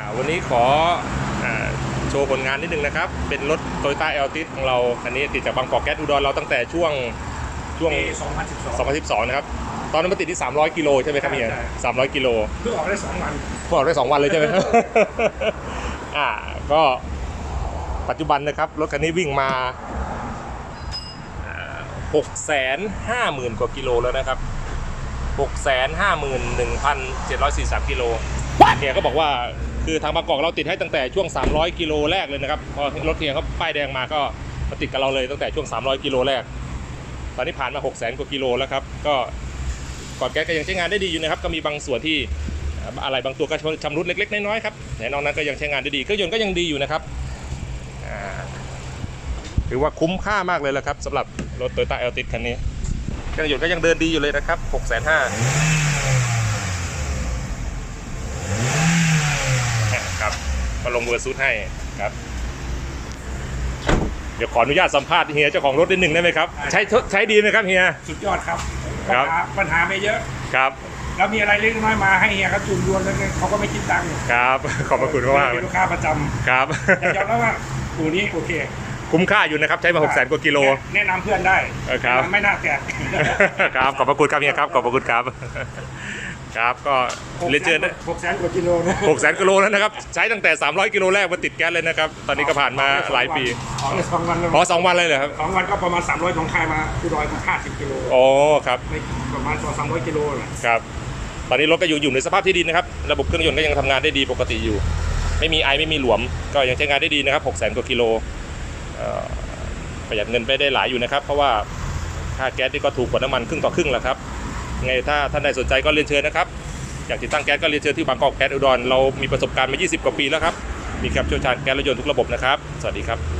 อ่าวันนี้ขออาโชว์ผลงานนิดนึงนะครับ เป็นรถ Toyota a l t i s ของเราคันนี้ติดจากบางกอกแก๊สอุดรเราตั้งแต่ช่วงช่วงปี2012 2012 นะครับ ตอนนั้นมาติดที่ 300 กิโลใช่ไหมครับเฮียใช่300 กิโลเพิ่งออกได้ 2 วันพวกเราได้ 2 วันเลยใช่ไหมอ่า ก็ปัจจุบันนะครับ รถคันนี้วิ่งมาหกแสนห้าหมื่นกว่ากิโลแล้วนะครับหกแสนห้าหมื่นหนึ่งพันเจ็ดร้อยสี่สามกิโลเฮียก็บอกว่า คือทางบางกอกเราติดให้ตั้งแต่ช่วง 300 กิโลแรกเลยนะครับพอรถเฮียงเขาป้ายแดงมาก็มาติดกับเราเลยตั้งแต่ช่วง 300 กิโลแรก ตอนนี้ผ่านมา6 0 0 0 0 0กว่ากิโลแล้วครับก็ก่อนแก๊สก็ยังใช้งานได้ดีอยู่นะครับก็มีบางส่วนที่อะไรบางตัวก็ชำรุดเล็กๆน้อยๆครับแต่นอกนั้นก็ยังใช้งานได้ดีเครื่องยนต์ก็ยังดีอยู่นะครับถือว่าคุ้มค่ามากเลยละครับสำหรับรถ Toyota Altis คันนี้เครื่องยนต์ก็ยังเดินดีอยู่เลยนะครับ6 5 0 0 0 ครับก็ ลงเวอร์ซูดให้ครับ เดี๋ยวขออนุญาตสัมภาษณ์เฮียเจ้าของรถนิดหนึ่งได้ไหมครับ ใช้ใช้ดีไหมครับเฮีย สุดยอดครับคปัรัญบหาปัญหาไม่เยอะ ครับ แล้วมีอะไรเล็กน้อยมาให้เฮียเขาจูนรวนแล้วเขาก็ไม่คิดตังค์ครับ ขอบพระคุณมากๆเลเป็นยลูกค้าประจครับำแต่ยอมรับว่าตูนี้โอเค คุ้มค่าอยู่นะครับ ใช้มา6 0 0 0 0กว่ากิโล แนะนำเพื่อนได้เออครับ ไม่น่าแตก ครับขอบพระคุณครับเฮียครับขอบพระคุณครับ ครับก็เรียนเชิญนะหกแสนกว่ากิโลนะหกแสนกิโลแล้วนะครับ ใช้ตั้งแต่ 300 กิโลแรกมาติดแก๊สเลยนะครับ ตอนนี้ก็ผ่านมาหลายปีออกได้สองวันแล้วอ๋อสองวันเลยเหรอครับสองวันก็ประมาณ 300ของคายมาคือรอยมา50กิโลอ๋อครับไม่ประมาณสองสามร้อยกิโลแหละครับ ตอนนี้รถก็อยู่อยู่ในสภาพที่ดีนะครับ ระบบเครื่องยนต์ก็ยังทำงานได้ดีปกติอยู่ ไม่มีไอไม่มีหลวม ก็ยังใช้งานได้ดีนะครับ6 0 0 0 0กว่ากิโลเอ่อ ประหยัดเงินไปได้หลายอยู่นะครับ เพราะว่าค่าแก๊สนี่ก็ถูกกว่าน้ำมันครึ่งต่อครึ่งแล้วครับไงถ้าท่านใดสนใจก็เรียนเชิญนะครับอยากติดตั้งแก๊สก็เรียนเชิญที่บางกอกแก๊สอุดรเรามีประสบการณ์มา 20 กว่าปีแล้วครับมีครับเชี่ยวชาญแก๊สรถยนต์ทุกระบบนะครับ สวัสดีครับ